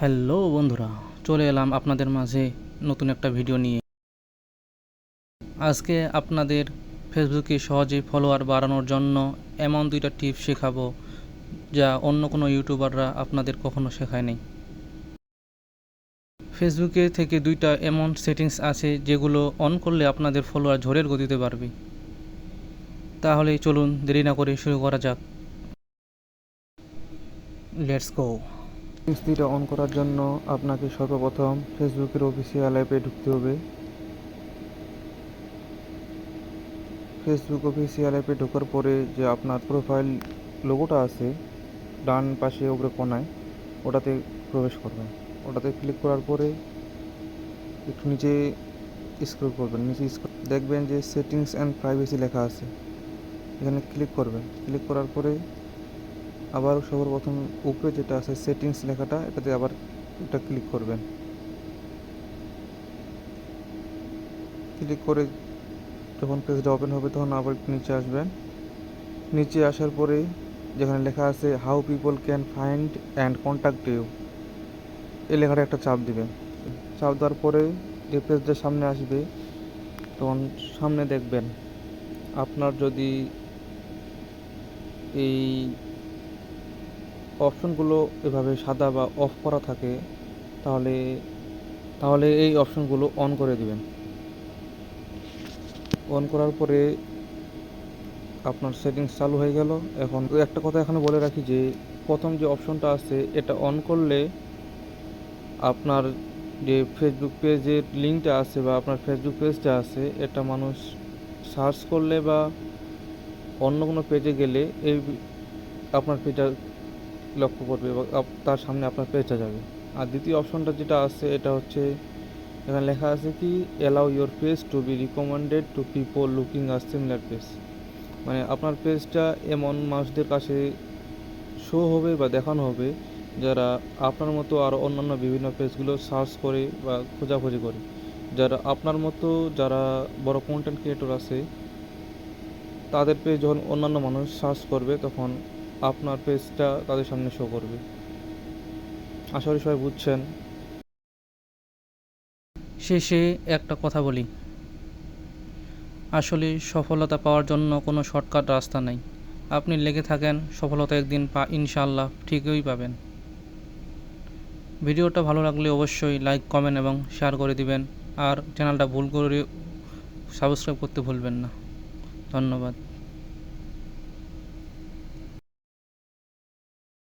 Hello বন্ধুরা, চলে এলাম আপনাদের মাঝে নতুন একটা ভিডিও নিয়ে। আজকে আপনাদের ফেসবুকে সহজে ফলোয়ার বাড়ানোর জন্য এমন দুইটা টিপস শেখাবো, যা অন্য কোনো ইউটিউবাররা আপনাদের কখনো শেখায়নি ফেসবুকে থেকে দুইটা এমন সেটিংস আছে যেগুলো অন করলে আপনাদের ফলোয়ার ঝড়ের গতিতে বাড়বে। তাহলে চলুন দেরি না করে শুরু করা যাক। লেটস গো কিস্তিটা অন করার জন্য আপনাকে সর্বপ্রথম ফেসবুকের অফিসিয়াল অ্যাপে ঢুকতে হবে। ফেসবুক অফিসিয়াল অ্যাপে ঢোকার পরে যে আপনার প্রোফাইল লোগোটা আছে, ডান পাশে উপরে কোনায়, ওটাতে প্রবেশ করবেন। ওটাতে ক্লিক করার পরে একটু নিচে স্ক্রল করবেন। নিচে দেখবেন যে সেটিংস অ্যান্ড প্রাইভেসি লেখা আছে। এখানে ক্লিক করবেন। ক্লিক করার পরে আবার সর্বপ্রথম উপরে যেটা আছে সেটিংস লেখাটা, এটাতে আবার এটা ক্লিক করবেন। ক্লিক করে যখন পেজটা ওপেন হবে, তখন আবার নিচে আসবেন। নিচে আসার পরে যেখানে লেখা আছে how people can find and contact you এই লেখাটা একটা চাপ দিবেন। চাপ দেওয়ার পরে যে পেজটা সামনে আসবে, তখন সামনে দেখবেন, আপনার যদি এই অপশনগুলো এভাবে সাদা বা অফ করা থাকে, তাহলে তাহলে এই অপশনগুলো অন করে দিবেন। অন করার পরে আপনার সেটিংস চালু হয়ে গেল। এখন একটা কথা এখানে বলে রাখি যে, প্রথম যে অপশনটা আছে, এটা অন করলে আপনার যে ফেসবুক পেজের লিঙ্কটা আছে বা আপনার ফেসবুক পেজটা আছে, এটা মানুষ সার্চ করলে বা অন্য কোনো পেজে গেলে এই আপনার পেজটা লক্ষ্য করবে তার সামনে আপনার পেজটা যাবে। আর দ্বিতীয় অপশনটা যেটা আছে, এটা হচ্ছে, এখানে লেখা আছে কি allow your page to be recommended to people looking are similar page মানে আপনার পেজটা এমন মানুষদের কাছে শো হবে বা দেখানো হবে, যারা আপনার মতো আরও অন্যান্য বিভিন্ন পেজগুলো সার্চ করে বা খোঁজাখুঁজি করে। যারা আপনার মতো যারা বড় কন্টেন্ট ক্রিয়েটর আছে, তাদের পেজ যখন অন্যান্য মানুষ সার্চ করবে, তখন আপনার পেজটা তাদের সামনে শো করবে। আশা করি সবাই বুঝছেন। শেষে একটা কথা বলি। আসলে সফলতা পাওয়ার জন্য কোনো শর্টকাট রাস্তা নাই। আপনি লেগে থাকেন, সফলতা একদিন পা ইনশাআল্লাহ ঠিকই পাবেন। ভিডিওটা ভালো লাগলে অবশ্যই লাইক কমেন্ট এবং শেয়ার করে দিবেন। আর চ্যানেলটা ভুল করে সাবস্ক্রাইব করতে ভুলবেন না। ধন্যবাদ।